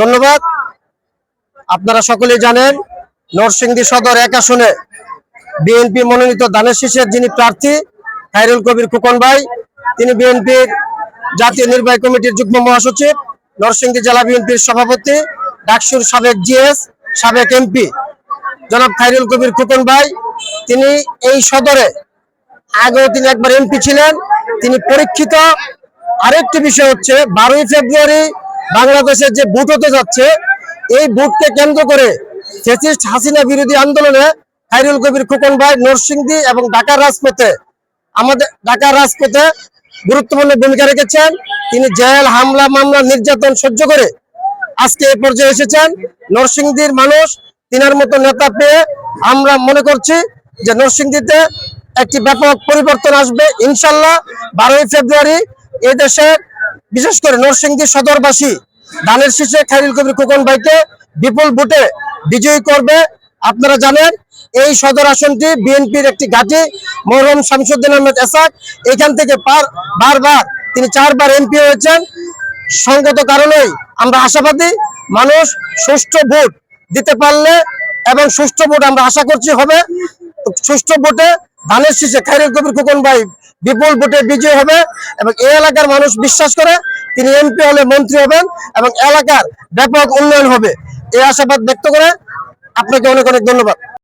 ধন্যবাদ। আপনারা সকলেই জানেন, নরসিংদী সদর এক আসনে বিএনপি মনোনীত দানের শীষের যিনি প্রার্থী, খায়রুল কবির খোকন ভাই, তিনি বিএনপির জাতীয় নির্বাহী কমিটির যুগ্ম মহাসচিব, নরসিংদী জেলা বিএনপির সভাপতি, ডাকসুর সাবেক জিএস, সাবেক এমপি। জনাব খায়রুল কবির খোকন ভাই, তিনি এই সদরে আগেও তিনি একবার এমপি ছিলেন, তিনি পরীক্ষিত। আরেকটি বিষয় হচ্ছে, বারোই ফেব্রুয়ারি বাংলাদেশের যে বুট হতে যাচ্ছে, এই বুটকে কেন্দ্র করে ফেসিস্ট হাসিনা বিরোধী আন্দোলনে খাইরুল কবির খোকন ভাই নরসিংদী এবং ঢাকার রাজপথে, আমাদের ঢাকার রাজপথে গুরুত্বপূর্ণ ভূমিকা রেখেছেন। তিনি জেল, হামলা, মামলা, নির্যাতন সহ্য করে আজকে এই পর্যায়ে এসেছেন। নরসিংদীর মানুষ তিনার মতো নেতা পেয়ে আমরা মনে করছি যে নরসিংদীতে একটি ব্যাপক পরিবর্তন আসবে। ইনশাল্লাহ বারোই ফেব্রুয়ারি এই দেশের বিশেষ করে নরসিংদী সদরবাসী, ধানের শীষে খাইরুল কবির খোকন ভাইকে বিপুল ভোটে বিজয়ী করবে। আপনারা জানেন, এই সদর আসনটি বিএনপির একটি ঘাঁটি, মরহম শামসুদ্দিন আহমেদ এসাক। এখান থেকে বারবার তিনি চারবার এমপি হয়েছেন। সঙ্গত কারণেই আমরা আশাবাদী, মানুষ সুষ্ঠু ভোট দিতে পারলে এবং সুষ্ঠু ভোট আমরা আশা করছি হবে। সুষ্ঠু ভোটে ধানের শীষে খাইরুল কবির খোকন ভাই বিপুল ভোটে বিজয় হবে এবং এই এলাকার মানুষ বিশ্বাস করে তিনি এমপি হলে মন্ত্রী হবেন এবং এলাকার ব্যাপক উন্নয়ন হবে। এই আশাবাদ ব্যক্ত করে আপনাকে অনেক অনেক ধন্যবাদ।